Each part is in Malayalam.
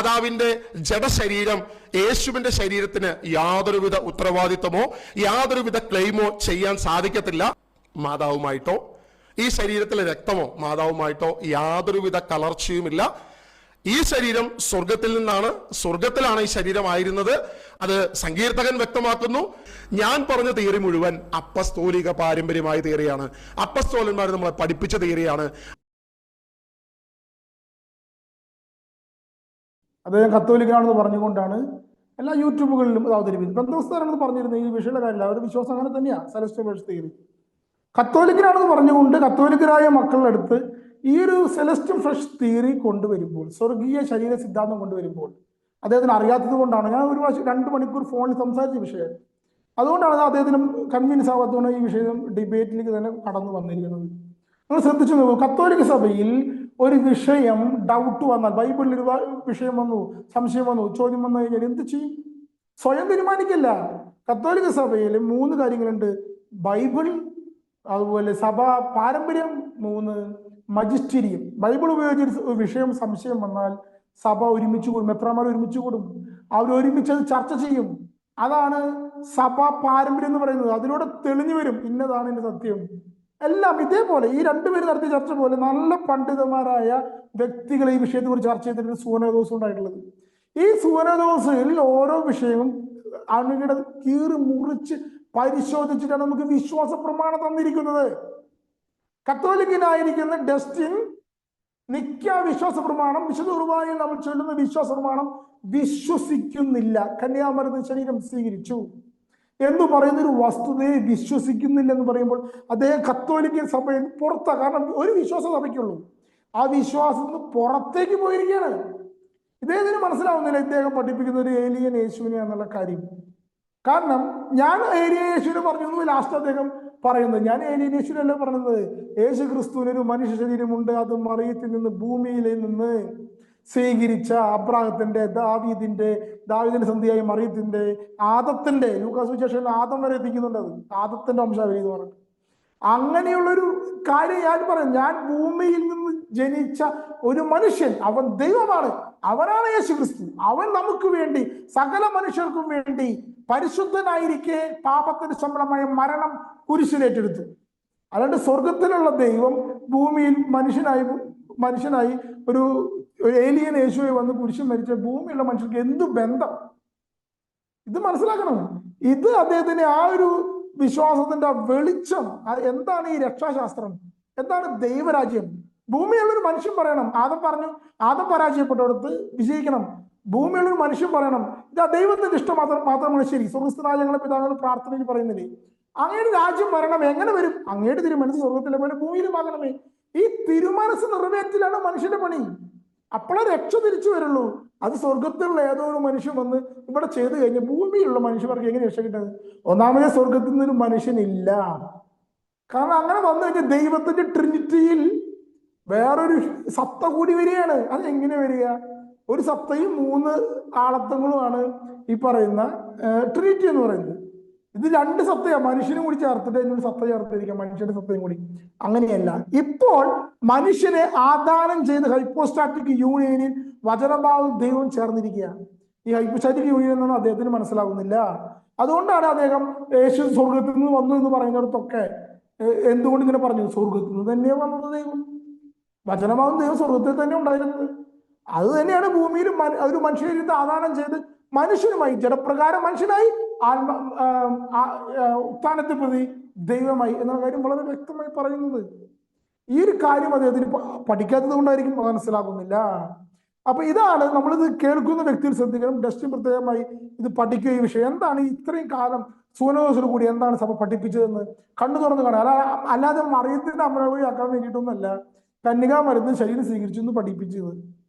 മാതാവിന്റെ ജഡശരീരം യേശുവിന്റെ ശരീരത്തിന് യാതൊരുവിധ ഉത്തരവാദിത്തമോ യാതൊരുവിധ ക്ലെയിമോ ചെയ്യാൻ സാധിക്കത്തില്ല. മാതാവുമായിട്ടോ ഈ ശരീരത്തിലെ രക്തമോ മാതാവുമായിട്ടോ യാതൊരുവിധ കലർച്ചയുമില്ല. ഈ ശരീരം സ്വർഗത്തിൽ നിന്നാണ് സ്വർഗത്തിലാണ് ഈ ശരീരമായിരുന്നത് അത് സങ്കീർത്തകൻ വ്യക്തമാക്കുന്നു. ഞാൻ പറഞ്ഞ തിയറി മുഴുവൻ അപ്പസ്തോലിക പാരമ്പര്യമായ തിയറിയാണ് അപ്പസ്തോലന്മാർ നമ്മളെ പഠിപ്പിച്ച തിയറിയാണ്. അദ്ദേഹം കത്തോലിക്കനാണെന്ന് പറഞ്ഞുകൊണ്ടാണ് എല്ലാ യൂട്യൂബുകളിലും അത് അവതരിപ്പിച്ചത് ബന്ധവസ്ഥാനാണെന്ന് പറഞ്ഞിരുന്നത് ഈ വിഷയമുള്ള കാര്യമില്ല. അവരുടെ വിശ്വാസം അങ്ങനെ തന്നെയാണ് സെലസ്റ്റ് വേഴ്സ് തിയറി കത്തോലിക്കനാണെന്ന് പറഞ്ഞുകൊണ്ട് കത്തോലിക്കരായ മക്കളുടെ അടുത്ത് ഈ ഒരു സെലസ്റ്റ് ഫ്രഷ് തിയറി കൊണ്ടുവരുമ്പോൾ സ്വർഗീയ ശരീര സിദ്ധാന്തം കൊണ്ടുവരുമ്പോൾ അദ്ദേഹത്തിന് അറിയാത്തത് കൊണ്ടാണ്. ഞാൻ ഒരു പ്രാവശ്യം രണ്ട് മണിക്കൂർ ഫോണിൽ സംസാരിച്ച വിഷയം. അതുകൊണ്ടാണ് അത് അദ്ദേഹത്തിന് കൺവിൻസ് ആവാത്തതുകൊണ്ട് ഈ വിഷയം ഡിബേറ്റിലേക്ക് തന്നെ കടന്നു വന്നിരിക്കുന്നത്. നിങ്ങൾ ശ്രദ്ധിച്ചു നോക്കൂ. കത്തോലിക്ക സഭയിൽ ഒരു വിഷയം ഡൗട്ട് വന്നാൽ ബൈബിളിൽ ഒരു വിഷയം വന്നു സംശയം വന്നു ചോദ്യം വന്നു കഴിഞ്ഞാൽ എന്ത് ചെയ്യും? സ്വയം തീരുമാനിക്കില്ല. കത്തോലിക്ക സഭയിൽ മൂന്ന് കാര്യങ്ങളുണ്ട്. ബൈബിൾ അതുപോലെ സഭാ പാരമ്പര്യം മൂന്ന് മജിസ്റ്റീരിയം. ബൈബിൾ ഉപയോഗിച്ച് ഒരു വിഷയം സംശയം വന്നാൽ സഭ ഒരുമിച്ച് കൂടും. എത്രമാർ ഒരുമിച്ച് കൂടും? അവർ ഒരുമിച്ച് അത് ചർച്ച ചെയ്യും. അതാണ് സഭാ പാരമ്പര്യം എന്ന് പറയുന്നത്. അതിലൂടെ തെളിഞ്ഞു വരും. ഇന്നതാണ് എന്റെ സത്യം. എല്ലാം ഇതേപോലെ ഈ രണ്ടുപേര് നടത്തിയ ചർച്ച പോലെ നല്ല പണ്ഡിതന്മാരായ വ്യക്തികൾ ഈ വിഷയത്തെക്കുറിച്ച് ചർച്ച ചെയ്തിട്ട് സുവനദോസം ഉണ്ടായിട്ടുള്ളത്. ഈ സുവനദോസിൽ ഓരോ വിഷയവും അണുകിട കീറി മുറിച്ച് പരിശോധിച്ചിട്ടാണ് നമുക്ക് വിശ്വാസ പ്രമാണം തന്നിരിക്കുന്നത്. കത്തോലിക്കനായിരിക്കുന്ന ഡസ്റ്റിൻ നിക്ക വിശ്വാസ പ്രമാണം വിശുദ്ധ കുർബാനയിൽ നമ്മൾ ചൊല്ലുന്ന വിശ്വാസ പ്രമാണം വിശ്വസിക്കുന്നില്ല. കന്യാമരുന്ന് ശരീരം സ്വീകരിച്ചു. എന്ന് പറയുന്ന ഒരു വസ്തുതയെ വിശ്വസിക്കുന്നില്ല എന്ന് പറയുമ്പോൾ അദ്ദേഹം കത്തോലിക്കൻ സഭയിൽ പുറത്താ. കാരണം ഒരു വിശ്വാസ സഭയ്ക്കുള്ളൂ. ആ വിശ്വാസം നിന്ന് പുറത്തേക്ക് പോയിരിക്കുകയാണ്. ഇദ്ദേഹത്തിന് മനസ്സിലാവുന്നില്ല ഇദ്ദേഹം പഠിപ്പിക്കുന്ന ഒരു ഏലിയൻ യേശുവിനെയാണെന്നുള്ള കാര്യം. കാരണം ഞാൻ ഏലിയൻ യേശുവിനെ പറഞ്ഞു ലാസ്റ്റ് അദ്ദേഹം പറയുന്നത് ഞാൻ ഏലിയൻ യേശുവിനല്ല പറഞ്ഞത്? യേശു ക്രിസ്തുവിനൊരു മനുഷ്യ ശരീരമുണ്ട്. അത് മറിയത്തിൽ നിന്ന് ഭൂമിയിൽ നിന്ന്. സ്വീകരിച്ച അബ്രാഹത്തിന്റെ ദാവീദിന്റെ ദാവീദിന്റെ സന്ധിയായ മറിയത്തിന്റെ ആദത്തിന്റെ ലൂക്കാസ് വിശേഷം ആദം വരെ എത്തിക്കുന്നുണ്ട് അത്. ആദത്തിന്റെ വംശാവലി എന്ന് പറഞ്ഞിട്ട്. അങ്ങനെയുള്ളൊരു കാര്യം ഞാൻ പറയും. ഞാൻ ഭൂമിയിൽ നിന്ന് ജനിച്ച ഒരു മനുഷ്യൻ അവൻ ദൈവമാണ്. അവനാണ് യേശു ക്രിസ്തു അവൻ നമുക്ക് വേണ്ടി സകല മനുഷ്യർക്കും വേണ്ടി പരിശുദ്ധനായിരിക്കെ പാപത്തിന് ശമ്പളമായ മരണം കുരിശിലേറ്റെടുത്തു. അല്ലാണ്ട് സ്വർഗത്തിലുള്ള ദൈവം ഭൂമിയിൽ മനുഷ്യനായി മനുഷ്യനായി ഒരു ഏലിയൻ യേശുവായി വന്ന് കുരിശും മരിച്ച ഭൂമിയുള്ള മനുഷ്യർക്ക് എന്ത് ബന്ധം? ഇത് മനസ്സിലാക്കണം. ഇത് അദ്ദേഹത്തിന്റെ ആ ഒരു വിശ്വാസത്തിന്റെ വെളിച്ചം എന്താണ് ഈ രക്ഷാശാസ്ത്രം? എന്താണ് ദൈവരാജ്യം? ഭൂമിയുള്ള ഒരു മനുഷ്യൻ പറയണം. ആദം പറഞ്ഞു ആദം പരാജയപ്പെട്ടടുത്ത് വിജയിക്കണം. ഭൂമിയുള്ള ഒരു മനുഷ്യൻ പറയണം ഇത് ദൈവത്തിന്റെ ഇഷ്ടം മാത്രം മാത്രമാണ് ശരി. സ്വർഗസ്ഥരാജ്യങ്ങളെ പിതാങ്ങൾ പ്രാർത്ഥനയിൽ പറയുന്നില്ലേ? അങ്ങയുടെ രാജ്യം വരണം എങ്ങനെ വരും? അങ്ങയുടെ തിരുമനസ് സ്വർഗത്തിലെ പോലെ ഭൂമിയിലും ആകണമേ. ഈ തിരുമനസ് നിറവേറ്റിലാണ് മനുഷ്യന്റെ പണി. അപ്പോഴേ രക്ഷ തിരിച്ചു വരുള്ളൂ. അത് സ്വർഗത്തിലുള്ള ഏതോ ഒരു മനുഷ്യൻ വന്ന് ഇവിടെ ചെയ്തു കഴിഞ്ഞ ഭൂമിയിലുള്ള മനുഷ്യന്മാർക്ക് എങ്ങനെ രക്ഷ കിട്ടുന്നത്? ഒന്നാമത് സ്വർഗത്തിൽ നിന്നൊരു മനുഷ്യനില്ല. കാരണം അങ്ങനെ വന്നു കഴിഞ്ഞാൽ ദൈവത്തിന്റെ ട്രിനിറ്റിയിൽ വേറൊരു സത്ത കൂടി വരികയാണ്. അത് എങ്ങനെ വരിക? ഒരു സത്തയും മൂന്ന് ആളത്വങ്ങളുമാണ് ഈ പറയുന്ന ട്രിനിറ്റി എന്ന് പറയുന്നത്. ഇത് രണ്ട് സത്തയാണ് മനുഷ്യനും കൂടി ചേർത്തിട്ട് അതിനൊരു സത്ത ചേർത്തിരിക്കാം. മനുഷ്യന്റെ സത്തയും കൂടി. അങ്ങനെയല്ല. ഇപ്പോൾ മനുഷ്യനെ ആദാനം ചെയ്ത് ഹൈപ്പോസ്റ്റാറ്റിക് യൂണിയനിൽ വചനഭാവം ദൈവം ചേർന്നിരിക്കുകയാണ്. ഈ ഹൈപ്പോസ്റ്റാറ്റിക് യൂണിയൻ എന്നാണ് അദ്ദേഹത്തിന് മനസ്സിലാകുന്നില്ല അതുകൊണ്ടാണ് അദ്ദേഹം യേശു സ്വർഗത്തിൽ നിന്ന് വന്നു എന്ന് പറയുന്നിടത്തൊക്കെ എന്തുകൊണ്ട് ഇങ്ങനെ പറഞ്ഞു? സ്വർഗത്തിൽ നിന്ന് തന്നെ വന്നത് ദൈവം. വചനമാകും ദൈവം സ്വർഗത്തിൽ തന്നെ ഉണ്ടായിരുന്നത്. അത് തന്നെയാണ് ഭൂമിയിൽ ഒരു മനുഷ്യരിന്ന് ആദാനം ചെയ്ത് മനുഷ്യനുമായി ജഡപ്രകാരം മനുഷ്യനായി ആത്മ ഉത്ഥാനത്തെ പ്രതി ദൈവമായി എന്ന കാര്യം വളരെ വ്യക്തമായി പറയുന്നത്. ഈ ഒരു കാര്യം അദ്ദേഹത്തിന് പഠിക്കാത്തത് കൊണ്ടായിരിക്കും മനസ്സിലാകുന്നില്ല. അപ്പൊ ഇതാണ് നമ്മളിത് കേൾക്കുന്ന വ്യക്തിയിൽ ശ്രദ്ധിക്കണം. ഡസ്റ്റിൻ പ്രത്യേകമായി ഇത് പഠിക്കുക ഈ വിഷയം. എന്താണ് ഇത്രയും കാലം സൂനോസിൽ കൂടി എന്താണ് സഭ പഠിപ്പിച്ചതെന്ന് കണ്ണു തുറന്ന് കാണാം. അല്ല അല്ലാതെ മറിയത്തിന്റെ അമരവഴിയാക്കാൻ വേണ്ടിയിട്ടൊന്നല്ല കന്യകാ മരുന്ന് ശരീരം സ്വീകരിച്ചു എന്ന് പഠിപ്പിച്ചത്.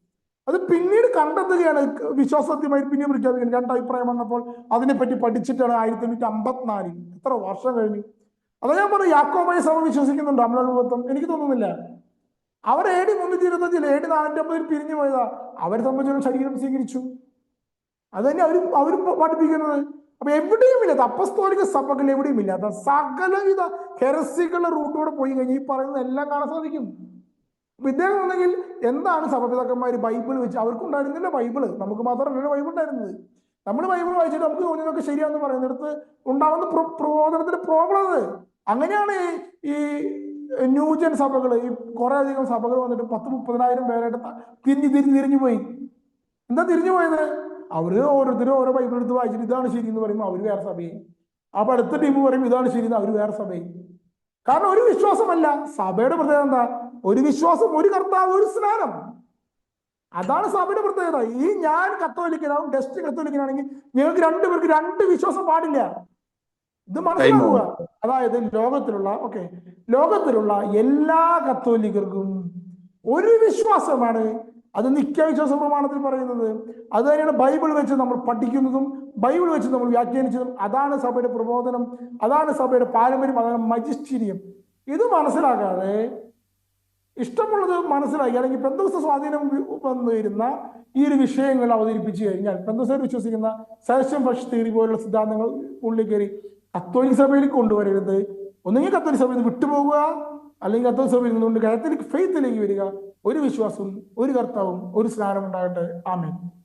അത് പിന്നീട് കണ്ടെത്തുകയാണ് വിശ്വാസത്യമായി പിന്നെ പ്രഖ്യാപിക്കുന്നത് രണ്ട് അഭിപ്രായം വന്നപ്പോൾ അതിനെപ്പറ്റി പഠിച്ചിട്ടാണ് ആയിരത്തി എണ്ണൂറ്റി അമ്പത്തിനാലിൽ എത്ര വർഷം കഴിഞ്ഞു? അത് ഞാൻ പറഞ്ഞു യാക്കോബായ സഭ വിശ്വസിക്കുന്നുണ്ട്? അമലോത്വം എനിക്ക് തോന്നുന്നില്ല. അവർ എ ഡി മുന്നൂറ്റി ഇരുപത്തഞ്ചിൽ എ ഡി നാനൂറ്റി അമ്പതിൽ പിരിഞ്ഞു പോയതാ. അവരെ സംബന്ധിച്ചുള്ള ശരീരം സ്വീകരിച്ചു. അത് തന്നെ അവരും അവരും പഠിപ്പിക്കുന്നത്. അപ്പൊ എവിടെയും ഇല്ലാത്ത അപ്പസ്തോലിക സഭകൾ എവിടെയും ഇല്ലാത്ത സകലവിധ ഹെറസികളുടെ റൂട്ടിലൂടെ പോയി കഴിഞ്ഞാൽ ഈ പറയുന്ന എല്ലാം കാണാൻ സാധിക്കും. ഇദ്ദേഹം ഉണ്ടെങ്കിൽ എന്താണ് സഭപിതാക്കന്മാർ ബൈബിൾ വെച്ച് അവർക്കുണ്ടായിരുന്നില്ല ബൈബിൾ? നമുക്ക് മാത്രമല്ല ബൈബിൾ ഉണ്ടായിരുന്നത് നമ്മൾ ബൈബിൾ വായിച്ചിട്ട് നമുക്ക് തോന്നിയതൊക്കെ ശരിയാന്ന് പറയുന്നിടത്ത് ഉണ്ടാകുന്ന പ്ര- പ്രബോധനത്തിന്റെ പ്രോബ്ലം അത്. അങ്ങനെയാണ് ഈ- ന്യൂജൻ സഭകൾ ഈ കുറെ അധികം സഭകൾ വന്നിട്ട് പത്ത് മുപ്പതിനായിരം പേരായിട്ട് തിരിഞ്ഞ് തിരിഞ്ഞ് തിരിഞ്ഞു പോയി. എന്താ തിരിഞ്ഞു പോയത്? അവർ ഓരോരുത്തരും ഓരോ ബൈബിൾ എടുത്ത് വായിച്ചിട്ട് ഇതാണ് ശരി എന്ന് പറയുമ്പോൾ അവർ വേറെ സഭയും അപ്പൊ അടുത്ത ടീം പറയും ഇതാണ് ശരി എന്ന് അവർ വേറെ സഭയും കാരണം ഒരു വിശ്വാസമല്ല. സഭയുടെ പ്രത്യേകത എന്താ? ഒരു വിശ്വാസം ഒരു കർത്താവ് ഒരു സ്നാനം. അതാണ് സഭയുടെ പ്രത്യേകത. ഈ ഞാൻ കത്തോലിക്കനാവും ഗസ്റ്റ് കത്തോലിക്കനാണെങ്കിൽ ഞങ്ങൾക്ക് രണ്ടുപേർക്ക് രണ്ട് വിശ്വാസം പാടില്ല. ഇത് മനസ്സിലാക്കുക. അതായത് ലോകത്തിലുള്ള ഓക്കെ ലോകത്തിലുള്ള എല്ലാ കത്തോലിക്കർക്കും ഒരു വിശ്വാസമാണ്. അത് നിത്യവിശ്വാസ പ്രമാണത്തിൽ പറയുന്നത്. അത് തന്നെയാണ് ബൈബിൾ വെച്ച് നമ്മൾ പഠിക്കുന്നതും ബൈബിൾ വെച്ച് നമ്മൾ വ്യാഖ്യാനിച്ചതും. അതാണ് സഭയുടെ പ്രബോധനം. അതാണ് സഭയുടെ പാരമ്പര്യം. അതാണ് മജിസ്റ്റീരിയം. ഇത് മനസ്സിലാക്കാതെ ഇഷ്ടമുള്ളത് മനസ്സിലാക്കി. അല്ലെങ്കിൽ പെന്തോസ്ത സ്വാധീനം വന്നിരുന്ന ഈ ഒരു വിഷയങ്ങൾ അവതരിപ്പിച്ചു കഴിഞ്ഞാൽ പെന്തോസ്തർ വിശ്വസിക്കുന്ന സെലക്ഷൻ ഫസ്റ്റ് തിയറി പോലുള്ള സിദ്ധാന്തങ്ങൾ ഉള്ളിൽ കയറി കത്തോലിക് സഭയിൽ കൊണ്ടുവരരുത്. ഒന്നുകിൽ കത്തോലിക് സഭയിൽ നിന്ന് വിട്ടുപോകുക അല്ലെങ്കിൽ കത്തോലിക് സഭയിൽ നിന്നുകൊണ്ട് കാത്തലിക് ഫെയ്ത്തിലേക്ക് വരിക. ഒരു വിശ്വാസവും ഒരു കർത്താവും ഒരു സ്നാനം ഉണ്ടാകട്ടെ. ആമേൻ.